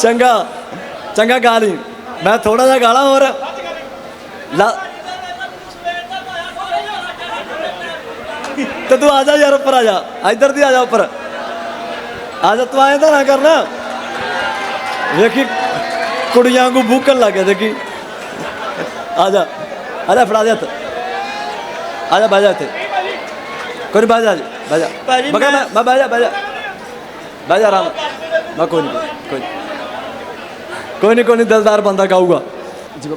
ਚੰਗਾ ਚੰਗਾ ਗਾ ਲਈ ਮੈਂ ਥੋੜਾ ਜਿਹਾ ਗਾਲਾਂ ਹੋਰ। ਲਾ ਤੇ ਤੂੰ ਆ ਜਾ ਯਾਰ ਉੱਪਰ ਆ ਜਾ। ਇੱਧਰ ਦੀ ਆ ਜਾ ਉੱਪਰ। ਆ ਜਾ ਤੂੰ ਐਂ ਤਾਂ ਨਾ ਕਰਨਾ। ਵੇਖੀ ਕੁੜੀਆਂ ਵਾਂਗੂ ਬੂਕਣ ਲੱਗ ਗਿਆ ਦੇਖੀ। ਆ ਜਾ। ਆ ਜਾ ਫੜਾ ਦੇ ਹੱਥ। ਆ ਜਾ ਬਹਿ ਜਾ ਇੱਥੇ। ਕੋਈ ਨਹੀਂ ਬਹਿ ਜਾ ਬਹਿ ਜਾ। ਭਾਜੀ, ਮੈਂ ਕਿਹਾ ਮੈਂ- ਮੈਂ ਮੈਂ ਬਹਿ ਜਾ ਬਹਿ ਜਾ। ਬਹਿ ਜਾ ਆਰਾਮ ਮੈਂ ਕੋਈ ਨਹੀਂ ਕੋਈ ਨੀ। ਕੋਈ ਨਹੀਂ ਕੋਈ ਨਹੀਂ ਦਿਲਦਾਰ ਬੰਦਾ ਗਾਊਗਾ। ਜੀ।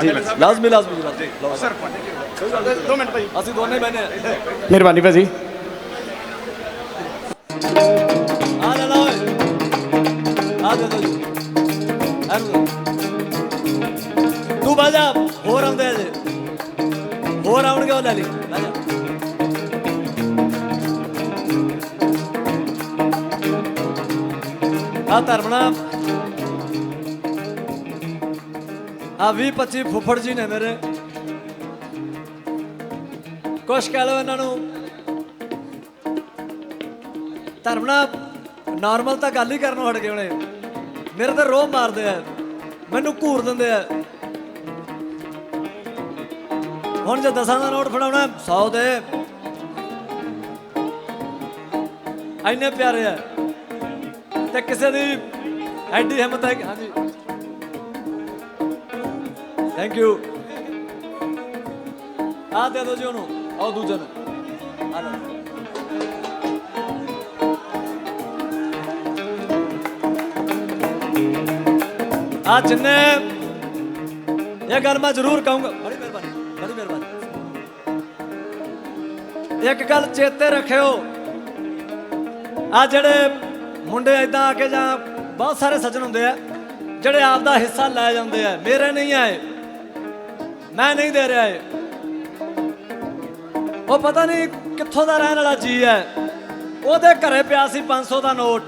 ਜੀ ਲਾਜ਼ਮੀ ਲਾਜ਼ਮੀ ਲਾਜ਼ਮੀ। ਲਓ। ਦੋ ਮਿੰਟ ਭਾਈ। ਅਸੀਂ ਦੋਨੇ ਬੈਨੇ ਆ। ਮਿਹਰਬਾਨੀ ਭਾਜੀ। ਆ ਲੈ ਲਓ ਆ ਦੇ ਦੋ ਜੀ। ਇਹਨੂੰ ਦਿਓ। ਤੂੰ ਬਹਿ ਜਾ ਹੋਰ ਆਉਂਦੇ ਆ ਜੇ। ਹੋਰ ਆਉਣਗੇ ਉਹ ਲੈ ਲਈ। ਬਹਿ ਆ ਧਰਮਣਾ ਆ 20 25 ਫੁੱਫੜ ਜੀ ਨੇ ਮੇਰੇ। ਕੁਛ ਕਹਿ ਲਓ ਇਹਨਾਂ ਨੂੰ। ਧਰਮਣਾ ਨਾਰਮਲ ਤਾਂ ਗੱਲ ਹੀ ਕਰਨੋਂ ਹਟ ਗਏ ਉਹਨੇ ਮੇਰੇ ਤੇ ਰੋਹ ਮਾਰਦੇ ਆ। ਮੈਨੂੰ ਘੂਰ ਦਿੰਦੇ ਆ। ਹੁਣ ਜੇ ਦਸਾਂ ਦਾ ਨੋਟ ਫੜਾਉਣਾ 100 ਦੇ। ਐਨੇ ਪਿਆਰੇ ਆ। ਤੇ ਕਿਸੇ ਦੀ ਐਡੀ ਹਿੰਮਤ ਹੈ ਹਾਂਜੀ। ਥੈਂਕ ਯੂ ਆ ਦੇ ਦੋ ਜੀ ਉਹਨੂੰ। ਆਓ ਦੂਜੇ ਨੂੰ। ਆ ਲਓ। ਆ ਜਿੰਨੇ ਇਹ ਗੱਲ ਮੈਂ ਜ਼ਰੂਰ ਕਹੂੰਗਾ। ਬੜੀ ਮਿਹਰਬਾਨੀ ਬੜੀ ਮਿਹਰਬਾਨੀ। ਇੱਕ ਗੱਲ ਚੇਤੇ ਰੱਖਿਓ। ਆ ਜਿਹੜੇ ਮੁੰਡੇ ਇਦਾਂ ਆ ਕੇ ਜਾਂ ਬਹੁਤ ਸਾਰੇ ਸੱਜਣ ਹੁੰਦੇ ਆ, ਜਿਹੜੇ ਆਪ ਦਾ ਹਿੱਸਾ ਲੈ ਜਾਂਦੇ ਆ। ਮੇਰੇ ਨਹੀਂ ਆਏ ਮੈਂ ਨਹੀਂ ਦੇ ਰਿਹਾ ਇਹ। ਉਹ ਪਤਾ ਨਹੀਂ ਕਿੱਥੋਂ ਦਾ ਰਹਿਣ ਵਾਲਾ ਜੀ ਹੈ ਉਹਦੇ ਘਰੇ ਪਿਆ ਸੀ 500 ਦਾ ਨੋਟ।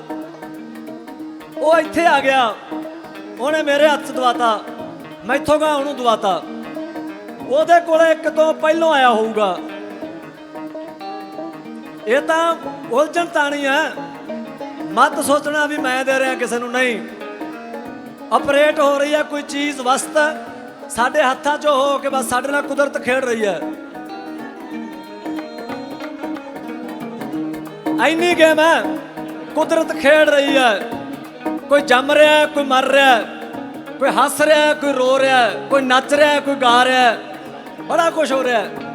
ਉਹ ਇੱਥੇ ਆ ਗਿਆ। ਉਹਨੇ ਮੇਰੇ ਹੱਥ 'ਚ ਦਵਾਤਾ। ਮੈਥੋਂ ਗਾ ਉਹਨੂੰ ਦਵਾਤਾ। ਉਹਦੇ ਕੋਲੇ ਇੱਕ ਤੋਂ ਪਹਿਲੋਂ ਆਇਆ ਹੋਊਗਾ। ਇਹ ਤਾਂ ਉਲਝਣ ਤਾਣੀ ਹੈ ਮਤ ਸੋਚਣਾ ਵੀ ਮੈਂ ਦੇ ਰਿਹਾ ਕਿਸੇ ਨੂੰ ਨਹੀਂ। ਆਪਰੇਟ ਹੋ ਰਹੀ ਹੈ ਕੋਈ ਚੀਜ਼ ਵਸਤ। ਸਾਡੇ ਹੱਥਾਂ 'ਚੋਂ ਹੋ ਕੇ ਬਸ ਸਾਡੇ ਨਾਲ ਕੁਦਰਤ ਖੇਡ ਰਹੀ ਹੈ। ਐਨੀ ਗੇਮ ਹੈ, ਕੁਦਰਤ ਖੇਡ ਰਹੀ ਹੈ। ਕੋਈ ਜੰਮ ਰਿਹਾ ਕੋਈ ਮਰ ਰਿਹਾ ਕੋਈ ਹੱਸ ਰਿਹਾ ਕੋਈ ਰੋ ਰਿਹਾ ਕੋਈ ਨੱਚ ਰਿਹਾ ਕੋਈ ਗਾ ਰਿਹਾ ਬੜਾ ਕੁਝ ਹੋ ਰਿਹਾ ਹੈ।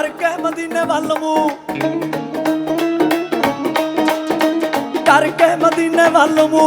తారక మదీనా వాళ్ళము తారక మదీనా వాళ్ళము